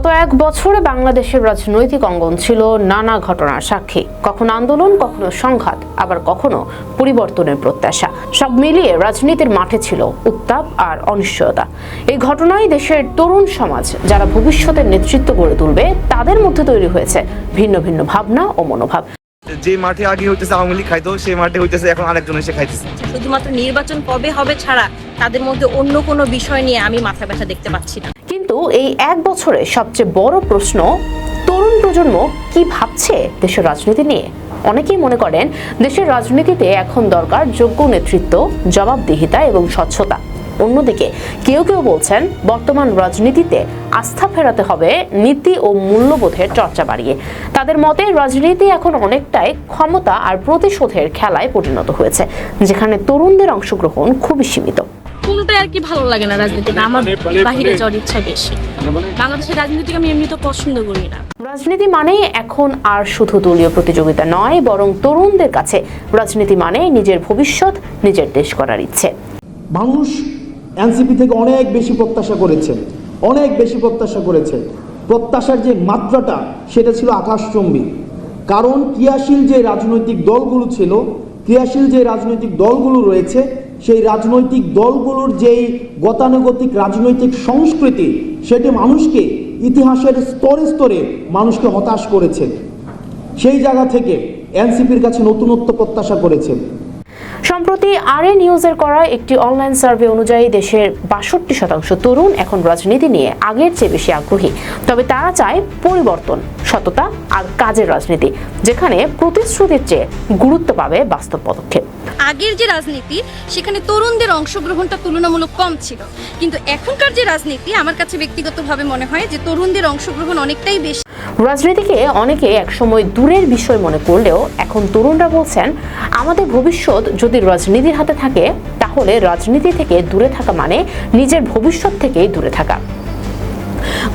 গত এক বছরে বাংলাদেশের রাজনৈতিক অঙ্গন ছিল নানা ঘটনার সাক্ষী। কখনো আন্দোলন কখনো সংঘাত আবার কখনো পরিবর্তনের প্রত্যাশা। সব মিলিয়ে রাজনীতির মাঠে ছিল উত্তাপ আর অনিশ্চয়তা। এই ঘটনায় দেশের তরুণ সমাজ যারা ভবিষ্যতের নেতৃত্ব গড়ে তুলবে তাদের মধ্যে তৈরি হয়েছে ভিন্ন ভিন্ন ভাবনা ও মনোভাব। যে মাঠে আগে হইতেছে আওয়ামী লীগ খাইতো সেই মাঠে হইতেছে এখন আরেকজন এসে খাইতেছে। শুধুমাত্র নির্বাচন কবে হবে ছাড়া তাদের মধ্যে অন্য কোনো বিষয় নিয়ে আমি মাথা ব্যথা দেখতে পাচ্ছি না। কিন্তু এই এক বছরে সবচেয়ে বড় প্রশ্ন, তরুণ প্রজন্ম কি ভাবছে দেশের রাজনীতি নিয়ে? অনেকেই মনে করেন দেশের রাজনীতিতে এখন দরকার যোগ্য নেতৃত্ব, জবাবদিহিতা এবং স্বচ্ছতা। অন্যদিকে কেউ কেউ বলছেন বর্তমান রাজনীতিতে আস্থা ফেরাতে হবে নীতি ও মূল্যবোধের চর্চা বাড়িয়ে। তাদের মতে রাজনীতি এখন অনেকটাই ক্ষমতা আর প্রতিশোধের খেলায় পরিণত হয়েছে, যেখানে তরুণদের অংশগ্রহণ খুবই সীমিত। কোনটাই আর কি ভালো লাগে না রাজনীতিটা আমার বাহিরে যাওয়ার ইচ্ছা বেশি। বাংলাদেশের রাজনীতিকে আমি এমনি তো পছন্দ করি না। রাজনীতি মানে এখন আর শুধু দলীয় প্রতিযোগিতা নয় বরং তরুণদের কাছে রাজনীতি মানে নিজের ভবিষ্যৎ নিজের দেশ করার ইচ্ছে। মানুষ এনসিপি থেকে অনেক বেশি প্রত্যাশা করেছে অনেক বেশি প্রত্যাশা করেছে। প্রত্যাশার যে মাত্রাটা সেটা ছিল আকাশচম্বী কারণ ক্রিয়াশীল যে রাজনৈতিক দলগুলো ছিল ক্রিয়াশীল যে রাজনৈতিক দলগুলো রয়েছে সেই রাজনৈতিক দলগুলোর যেই গতানুগতিক রাজনৈতিক সংস্কৃতি, সেটি মানুষকে ইতিহাসের স্তরে স্তরে মানুষকে হতাশ করেছে। সেই জায়গা থেকে এনসিপির কাছে নতুনত্ব প্রত্যাশা করেছে। সম্প্রতি আর এ নিউজের করা একটি অনলাইন সার্ভে অনুযায়ী দেশের বাষট্টি শতাংশ তরুণ এখন রাজনীতি নিয়ে আগের চেয়ে বেশি আগ্রহী। তবে তারা চায় পরিবর্তন। সততা আর কাজের রাজনীতি যেখানে প্রতিশ্রুতির চেয়ে গুরুত্ব পাবে বাস্তব পদক্ষেপ। আগের যে রাজনীতি সেখানে তরুণদের অংশগ্রহণটা তুলনামূলক কম ছিল। কিন্তু এখনকার যে রাজনীতি আমার কাছে ব্যক্তিগতভাবে মনে হয় যে তরুণদের অংশগ্রহণ অনেকটাই বেশি। রাজনীতিকে অনেকে একসময় দূরের বিষয় মনে করলেও এখন তরুণরা বলছেন আমাদের ভবিষ্যৎ যদি রাজনীতির হাতে থাকে তাহলে রাজনীতি থেকে দূরে থাকা মানে নিজের ভবিষ্যৎ থেকেই দূরে থাকা।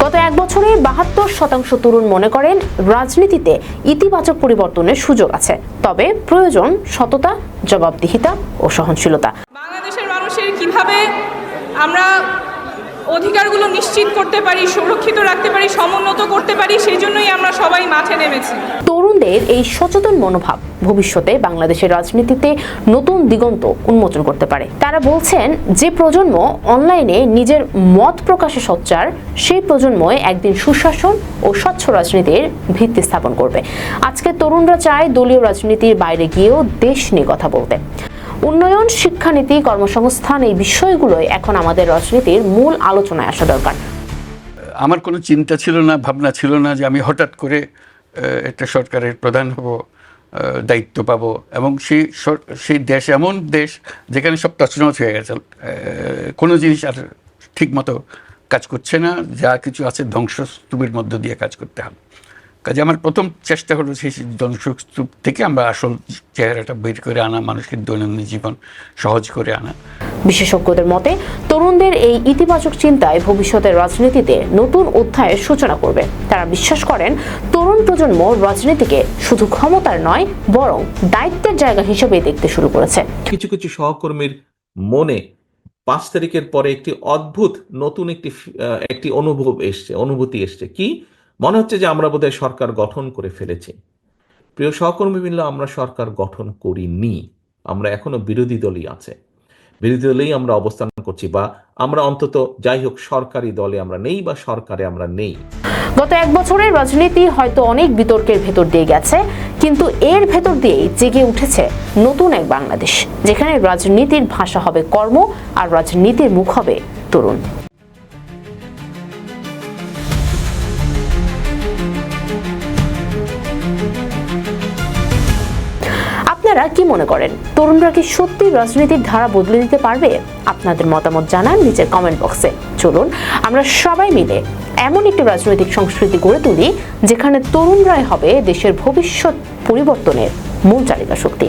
গত এক বছরে বাহাত্তর শতাংশ তরুণ মনে করেন রাজনীতিতে ইতিবাচক পরিবর্তনের সুযোগ আছে। তবে প্রয়োজন সততা, জবাবদিহিতা ও সহনশীলতা। বাংলাদেশের মানুষের কীভাবে আমরা অধিকারগুলো নিশ্চিত করতে পারি, সুরক্ষিত রাখতে পারি, সমুন্নত করতে পারি, সেই জন্যই আমরা সবাই মাঠে নেমেছি। তরুণদের এই সচেতন মনোভাব ভবিষ্যতে বাংলাদেশের রাজনীতিতে নতুন দিগন্ত উন্মোচন করতে পারে। তারা বলছেন, যে প্রজন্ম অনলাইনে নিজের মত প্রকাশে সোচ্চার, সেই প্রজন্মই একদিন সুশাসন ও স্বচ্ছ রাজনীতির ভিত্তি স্থাপন করবে। আজকে তরুণরা চায় দলীয় রাজনীতির বাইরে গিয়েও দেশ নিয়ে কথা বলতে। উন্নয়ন, শিক্ষানীতি, কর্মসংস্থান এই বিষয়গুলোই এখন আমাদের রাজনীতির মূল আলোচনায় আসা দরকার। আমার কোনো চিন্তা ছিল না, ভাবনা ছিল না যে আমি হঠাৎ করে একটা সরকারের প্রধান হব দায়িত্ব পাবো এবং সেই সেই দেশ এমন দেশ যেখানে সব তছনছ হয়ে গেছে কোনো জিনিস আর ঠিক মতো কাজ করছে না, যা কিছু আছে ধ্বংসস্তূপের মধ্য দিয়ে কাজ করতে হবে। কাজে আমার প্রথম চেষ্টা হলো সেই ধ্বংসস্তূপ থেকে আমরা আসল চেহারাটা বের করে আনা মানুষের দৈনন্দিন জীবন সহজ করে আনা। বিশেষজ্ঞদের মতে তরুণদের এই ইতিবাচক চিন্তায় ভবিষ্যতের রাজনীতিতে নতুন অধ্যায়ের সূচনা করবে। তারা বিশ্বাস করেন তরুণ প্রজন্ম রাজনীতিকে শুধু ক্ষমতার নয় বরং দায়িত্বের জায়গা হিসেবে দেখতে শুরু করেছে। কিছু কিছু সহকর্মীর মনে পাঁচ তারিখের পরে একটি অদ্ভুত নতুন একটি একটি অনুভব এসছে অনুভূতি এসছে। কি? মনে হচ্ছে যে আমরা বোধহয় সরকার গঠন করে ফেলেছি। প্রিয় সহকর্মী মিললে আমরা সরকার গঠন করিনি। আমরা এখনও বিরোধী দলই আছে। বিরোধী দলেই আমরা অবস্থান করছি বা আমরা অন্তত যাই হোক সরকারি দলে আমরা নেই বা সরকারে আমরা নেই। গত এক বছরের রাজনীতি হয়তো অনেক বিতর্কের ভেতর দিয়ে গেছে, কিন্তু এর ভেতর দিয়েই জেগে উঠেছে নতুন এক বাংলাদেশ, যেখানে রাজনীতির ভাষা হবে কর্ম আর রাজনীতির মুখ হবে তরুণ। আপনারা কি মনে করেন? তরুণরা কি সত্যি রাজনীতির ধারা বদলে দিতে পারবে? আপনাদের মতামত জানান নিচের কমেন্ট বক্সে চলুন, আমরা সবাই মিলে এমন একটি রাজনৈতিক সংস্কৃতি গড়ে তুলি, যেখানে তরুণরাই হবে দেশের ভবিষ্যৎ পরিবর্তনের মূল চালিকা শক্তি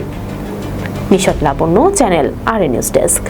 নিশাত লাবণ্য, চ্যানেল আর এ নিউজ ডেস্ক